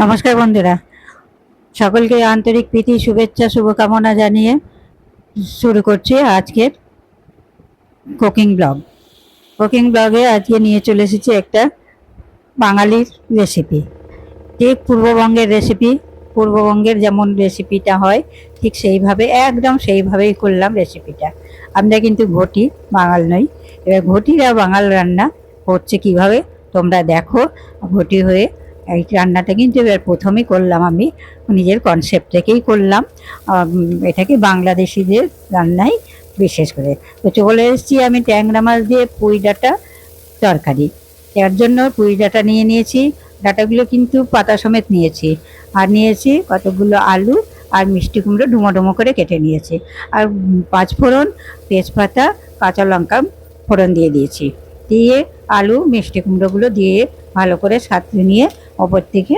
নমস্কার বন্ধুরা। সকলকে আন্তরিক প্রীতি, শুভেচ্ছা, শুভকামনা জানিয়ে শুরু করছি আজকের কুকিং ব্লগ। কুকিং ব্লগে আজকে নিয়ে চলে এসেছি একটা বাঙালির রেসিপি ঠিক পূর্ববঙ্গের রেসিপি পূর্ববঙ্গের যেমন রেসিপিটা হয়, ঠিক সেইভাবে, একদম সেইভাবেই করলাম রেসিপিটা আমরা কিন্তু ঘটি, বাঙাল নই। এবার ঘটিরা বাঙাল রান্না হচ্ছে কীভাবে, তোমরা দেখো। ঘটি হয়ে এই রান্নাটা কিন্তু এবার প্রথমেই করলাম আমি নিজের কনসেপ্ট থেকেই করলাম। এটাকে বাংলাদেশিদের রান্নাই বিশেষ করে। তো চলে এসেছি আমি ট্যাংরা মাছ দিয়ে পুঁই ডাঁটা তরকারি। এর জন্য পুঁই ডাঁটা নিয়ে নিয়েছি। ডাঁটাগুলো কিন্তু পাতা সমেত নিয়েছি। আর নিয়েছি কতগুলো আলু আর মিষ্টি কুমড়ো ডুমো ডুমো করে কেটে নিয়েছি। আর উম, পাঁচফোড়ন তেজপাতা কাঁচা লঙ্কা ফোড়ন দিয়ে দিয়েছি। দিয়ে আলু মিষ্টি কুমড়োগুলো দিয়ে ভালো করে সাঁতরে নিয়ে ওপর থেকে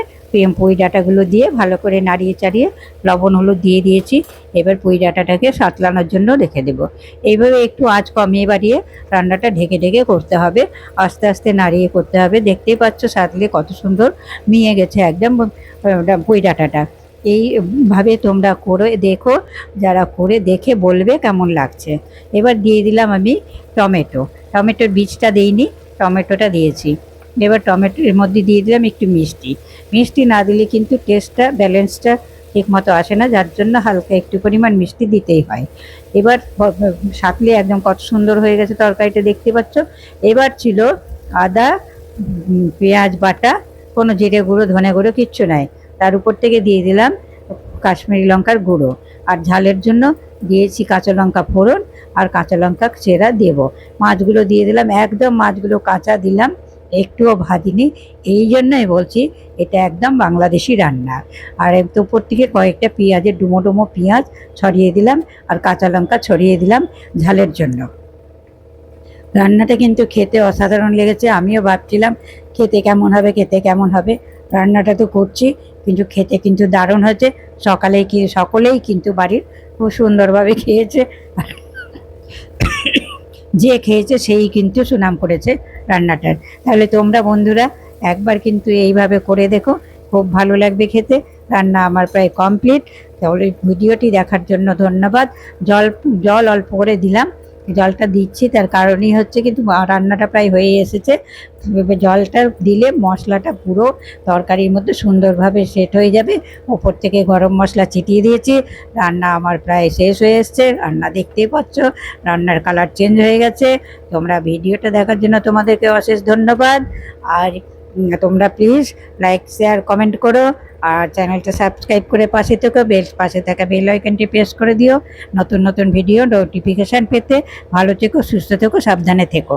পুঁই ডাঁটাগুলো দিয়ে ভালো করে নাড়িয়ে চাড়িয়ে লবণ, হলুদ দিয়ে দিয়েছি। এবার পুঁই ডাঁটাটাকে সাঁতলানোর জন্য রেখে দেবো। এইভাবে একটু আঁচ কমিয়ে বাড়িয়ে রান্নাটা ঢেকে ঢেকে করতে হবে। আস্তে আস্তে নাড়িয়ে করতে হবে। দেখতেই পাচ্ছ সাঁতলে কত সুন্দর মিয়ে গেছে একদম পুঁই ডাঁটাটা। এইভাবে তোমরা করে দেখো, যারা করে দেখে বলবে কেমন লাগছে। এবার দিয়ে দিলাম আমি টমেটো। টমেটোর বীজটা দিইনি, টমেটোটা দিয়েছি। এবার টমেটোর মধ্যে দিয়ে দিলাম একটু মিষ্টি। মিষ্টি না দিলে কিন্তু টেস্টটা ব্যালেন্সটা ঠিক মতো আসে না, যার জন্য হালকা একটু পরিমাণ মিষ্টি দিতেই হয়। এবার সাতলে একদম কত সুন্দর হয়ে গেছে তরকারিটা দেখতে পাচ্ছ। এবার ছিল আদা পেঁয়াজ বাটা, কোনো জিরে গুঁড়ো, ধনে গুঁড়ো, কিচ্ছু নাই। তার উপর থেকে দিয়ে দিলাম কাশ্মীরি লঙ্কার গুঁড়ো। আর ঝালের জন্য দিয়েছি কাঁচা লঙ্কা ফোড়ন আর কাঁচা লঙ্কা চেরা দেবো। মাছগুলো দিয়ে দিলাম, একদম মাছগুলো কাঁচা দিলাম। একটুও ভাজিনি। এই জন্যই বলছি, এটা একদম বাংলাদেশি রান্না। আর এর উপর থেকে কয়েকটা পেঁয়াজের ডুমো ডুমো পেঁয়াজ ছড়িয়ে দিলাম আর কাঁচা লঙ্কা ছড়িয়ে দিলাম ঝালের জন্য। রান্নাটা কিন্তু খেতে অসাধারণ লেগেছে, আমিও ভাবছিলাম খেতে কেমন হবে, খেতে কেমন হবে। রান্নাটা তো করছি, কিন্তু খেতে কিন্তু দারুণ হয়েছে। সকালেই কি, সকলেই কিন্তু বাড়ির খুব সুন্দরভাবে খেয়েছে। যে খেয়েছে সেই কিন্তু সুনাম করেছে রান্নাটার। তাহলে তোমরা বন্ধুরা, একবার কিন্তু এইভাবে করে দেখো, খুব ভালো লাগবে খেতে। রান্না আমার প্রায় কমপ্লিট তাহলে ভিডিওটি দেখার জন্য ধন্যবাদ। জল জল অল্প করে দিলাম। জলটা দিচ্ছি, তার কারণই হচ্ছে কিন্তু রান্নাটা প্রায় হয়ে এসেছে। জলটা দিলে মশলাটা পুরো তরকারির মধ্যে সুন্দরভাবে সেট হয়ে যাবে। ওপর থেকে গরম মশলা ছিটিয়ে দিয়েছি। রান্না আমার প্রায় শেষ হয়ে এসছে। রান্না দেখতেই পাচ্ছ, রান্নার কালার চেঞ্জ হয়ে গেছে। তোমরা ভিডিওটা দেখার জন্য তোমাদেরকে অশেষ ধন্যবাদ। আর তোমরা প্লিজ লাইক শেয়ার কমেন্ট করো। আর চ্যানেলটা সাবস্ক্রাইব করে পাশে থেকো বেল, পাশে থাকা বেল আইকনটি প্রেস করে দিও। নতুন নতুন ভিডিও নোটিফিকেশান পেতে ভালো থেকো, সুস্থ থেকো, সাবধানে থেকো।